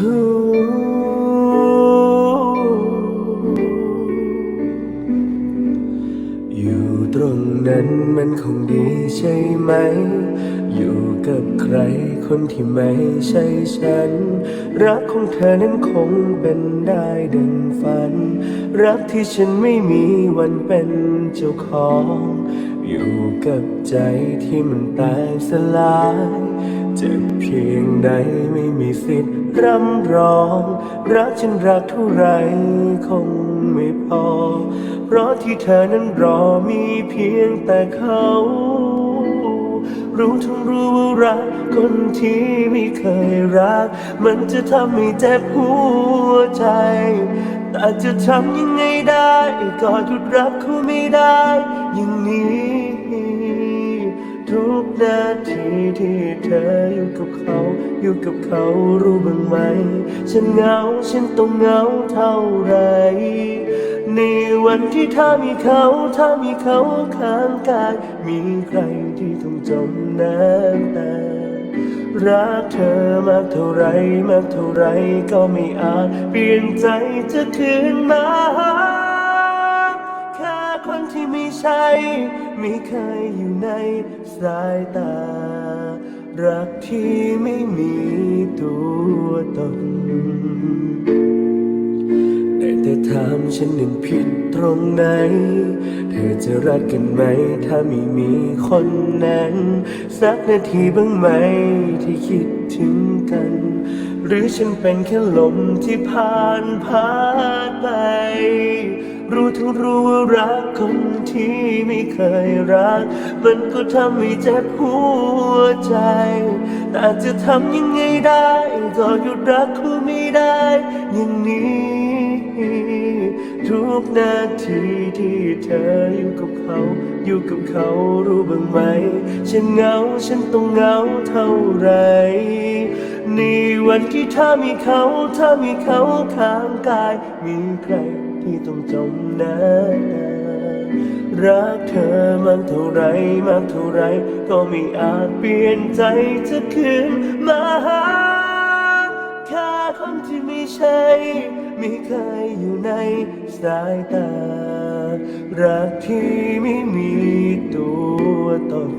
อยู่ตรงนั้นมันคงดีใช่ไหม อยู่กับใครคนที่ไม่ใช่ฉัน รักของเธอนั้นคงเป็นได้ดังฝัน รักที่ฉันไม่มีวันเป็นเจ้าของ อยู่กับใจที่มันตายสลาย เจ็บเพียงใดไม่มีสิทธิ์ร่ำร้อง รักฉันรักเท่าไรคงไม่พอ เพราะที่เธอนั้นรอมีเพียงแต่เขา รู้ทั้งรู้ว่ารักคนที่ไม่เคยรัก มันจะทำให้เจ็บหัวใจ แต่จะทำยังไงได้ก็หยุดรักเขาไม่ได้ อย่างนี้ ทุกนาที ที่เธออยู่กับเขา อยู่กับเขารู้บ้างไหม ฉันเหงาฉันต้องเหงาเท่าไร ในวันที่ถ้ามีเขาถ้ามีเขาข้างกาย มีใครที่ต้องจมน้ำตารักเธอมากเท่าไรมากเท่าไรก็ไม่อาจเปลี่ยนใจจะคืนมาหาแค่คนที่ไม่ใช่ ไม่เคยอยู่ในสายตา รักที่ไม่มีตัวตนได้แต่ถามฉันนั้นผิดตรงไหน เธอจะรักกันไหม ถ้าไม่มีคนนั้น สักนาทีบ้างไหมที่คิดถึงกัน หรือฉันเป็นแค่ลมที่ผ่านผ่านไป รู้ทั้งรู้ว่ารักคนที่ไม่เคยรัก มันก็ทำให้เจ็บหัวใจ แต่จะทำยังไงได้ก็หยุดรักเขาไม่ได้ อย่างนี้ กนาทีที่เธออยู่กับเขา อยู่กับเขารู้บ้างไหม ฉันเหงาฉันต้องเหงาเท่าไรในวันที่ถ้ามีเขาถ้ามีเขาข้างกาย มีใครที่ต้องจมน้ำรักเธอมากเท่าไรมากเท่าไร ก็ไม่อาจเปลี่ยนใจจะคืนมาหา ค่าคนที่ไม่ใช่ ไม่เคยอยู่ในสายตา รักที่ไม่มีตัวตน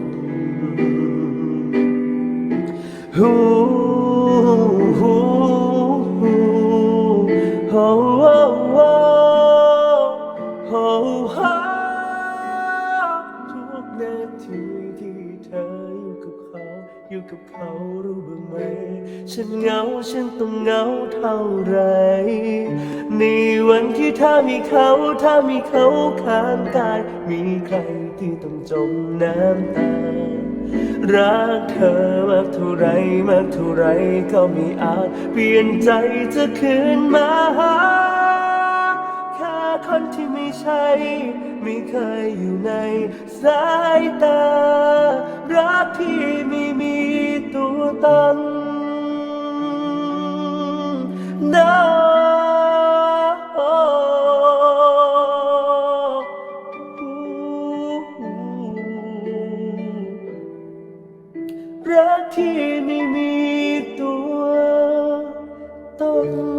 Ooh. กับเขารู้บ้างไหม ฉันเหงาฉันต้องเหงาเท่าไร ในวันที่ถ้ามีเขาถ้ามีเขาข้างกาย มีใครที่ต้องจมน้ำตา รักเธอมากเท่าไรมากเท่าไรก็ไม่อาจเปลี่ยนใจจะคืนมาหาแค่คนที่ไม่ใช่ไม่เคยอยู่ในสายตา รักที่มี ตันดารักที่ไม่มีตัวตน